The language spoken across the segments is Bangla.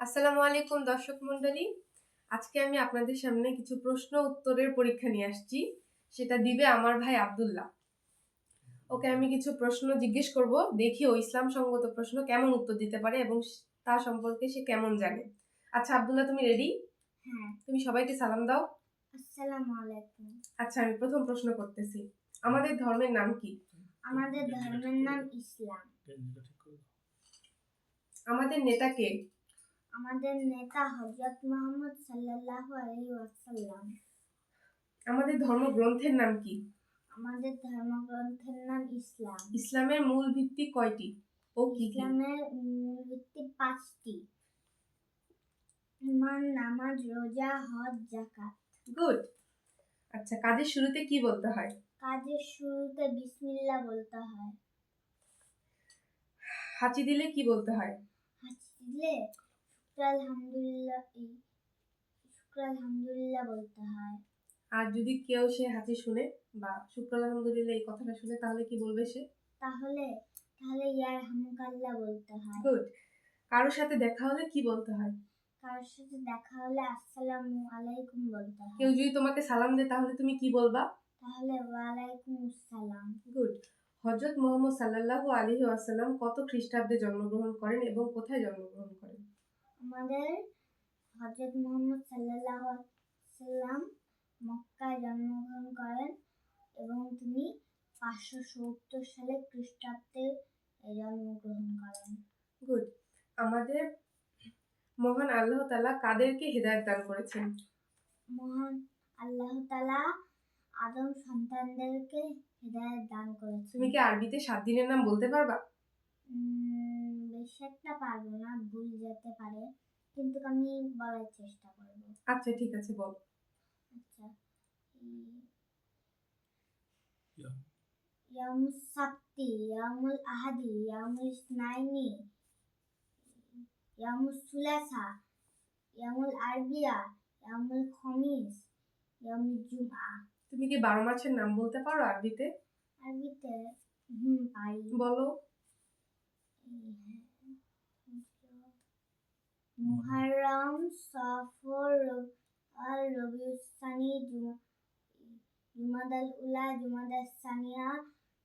আসসালামু আলাইকুম দর্শক মণ্ডলী। আজকে আমি আপনাদের সামনে কিছু প্রশ্ন উত্তরের পরীক্ষা নিয়ে আসছি। সেটা দিবে আমার ভাই আব্দুল্লাহ। ওকে আমি কিছু প্রশ্ন জিজ্ঞেস করব দেখি ও ইসলাম সঙ্গত প্রশ্ন কেমন উত্তর দিতে পারে এবং তা সম্পর্কে সে কেমন জানে। আচ্ছা আব্দুল্লাহ তুমি রেডি হ্যাঁ। তুমি সবাইকে সালাম দাও। আসসালামু আলাইকুম। আচ্ছা আমি প্রথম প্রশ্ন করতেছি। আমাদের ধর্মের নাম কি? আমাদের ধর্মের নাম ইসলাম। আমাদের নেতা কে? আমাদের নেতা হযরত মুহাম্মদ সাল্লাল্লাহু আলাইহি ওয়াসাল্লাম। আমাদের ধর্মগ্রন্থের নাম কি? আমাদের ধর্মগ্রন্থের নাম ইসলাম। ইসলামের মূল ভিত্তি কয়টি? ও কি কি? ইসলামের মূল ভিত্তি পাঁচটি। ইমান নামাজ রোজা হজ যাকাত। গুড। আচ্ছা কাজের শুরুতে কি বলতে হয়? কাজের শুরুতে বিসমিল্লাহ বলতে হয়। হাঁচি দিলে কি বলতে হয়? হাঁচি দিলে শুক্র আলহামদুলিল্লাহ এই শুক্র আলহামদুলিল্লাহ বলতে হয়। আর যদি কেউ সে হাঁচি শুনে বা শুক্র আলহামদুলিল্লাহ এই কথাটা শুনে তাহলে কি বলবে সে? তাহলে তাহলে ইয়ার হামুকাল্লাহ বলতে হয়। গুড কারোর সাথে দেখা হলে কি বলতে হয়? কারোর সাথে দেখা হলে আসসালামু আলাইকুম বলতে হয়। কেউ যদি তোমাকে সালাম দেয় তাহলে তুমি কি বলবা? তাহলে ওয়ালাইকুম আসসালাম। গুড হজরত মোহাম্মদ সাল্লাল্লাহু আলাইহি ওয়াসাল্লাম কত খ্রিস্টাব্দে জন্মগ্রহণ করেন এবং কোথায় জন্মগ্রহণ করেন? আমাদের হজরত মোহাম্মদ সাল্লাল্লাহু আলাইহি সাল্লাম মক্কায় জন্মগ্রহণ করেন এবং তিনি পাঁচশো সত্তর সালে খ্রিস্টাব্দে জন্মগ্রহণ করেন। গুড আমাদের মহান আল্লাহ তালা কাদেরকে হেদায়েত দান করেছেন? মহান আল্লাহ তালা আদম সন্তানদেরকে হৃদয়ের দান করেছেন। তুমি কি আরবিতে সাত দিনের নাম বলতে পারবা? বেশি একটা পারব না ভুল যেতে পারে কিন্তু আমি বলার চেষ্টা করব। আচ্ছা ঠিক আছে বল। আচ্ছা ই- ইয়ামুস সাবতি ইয়ামুল আহাদি ইয়ামুল ইসনাইনি ইয়ামুল সুলাসা ইয়ামুল আরবিয়া ইয়ামুল খমিস ইয়ামুল জুমা। তুমি কি বারো মাসের নাম বলতে পারো আরবিতে? আরবিতে? হুম পারি। বলো। মুহররম সফর আর রবিউসানি জুমাদাল উলা জুমাদাল সানিয়া,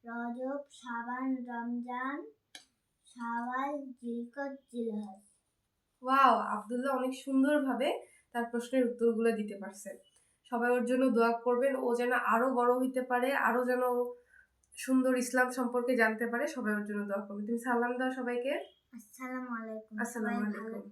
রজব, শাবান, রমজান, শাওয়াল, জিলকত, জিলহজ। ওয়াও, আব্দুল্লাহ অনেক সুন্দরভাবে তার প্রশ্নের উত্তরগুলো দিতে পারছে সবাই ওর জন্য দোয়া করবেন, ও যেন আরও বড় হইতে পারে, আরও যেন সুন্দর ইসলাম সম্পর্কে জানতে পারে সবাই ওর জন্য দোয়া করবে। তুমি সালাম দাও সবাইকে। আসসালামু আলাইকুম। আসসালামু আলাইকুম।